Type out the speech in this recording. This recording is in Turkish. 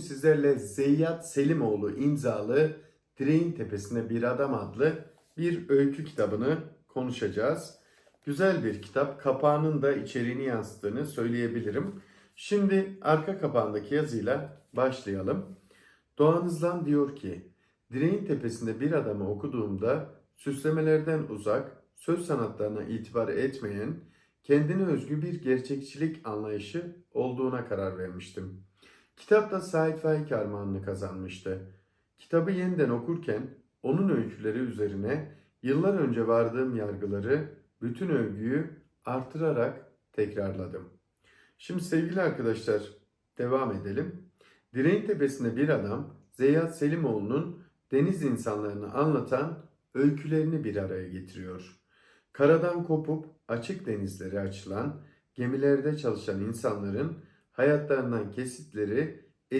sizlerle Zeyyat Selimoğlu imzalı Direğin Tepesinde Bir Adam adlı bir öykü kitabını konuşacağız. Güzel bir kitap. Kapağının da içeriğini yansıttığını söyleyebilirim. Şimdi arka kapağındaki yazıyla başlayalım. Doğan Hızlan diyor ki, Direğin Tepesinde Bir Adamı okuduğumda süslemelerden uzak, söz sanatlarına itibar etmeyen, kendine özgü bir gerçekçilik anlayışı olduğuna karar vermiştim. Kitap da Said Faik armağanını kazanmıştı. Kitabı yeniden okurken onun öyküleri üzerine yıllar önce vardığım yargıları, bütün övgüyü artırarak tekrarladım. Şimdi sevgili arkadaşlar devam edelim. Direğin tepesinde bir adam Zeyyat Selimoğlu'nun deniz insanlarını anlatan öykülerini bir araya getiriyor. Karadan kopup açık denizlere açılan gemilerde çalışan insanların hayatlarından kesitleri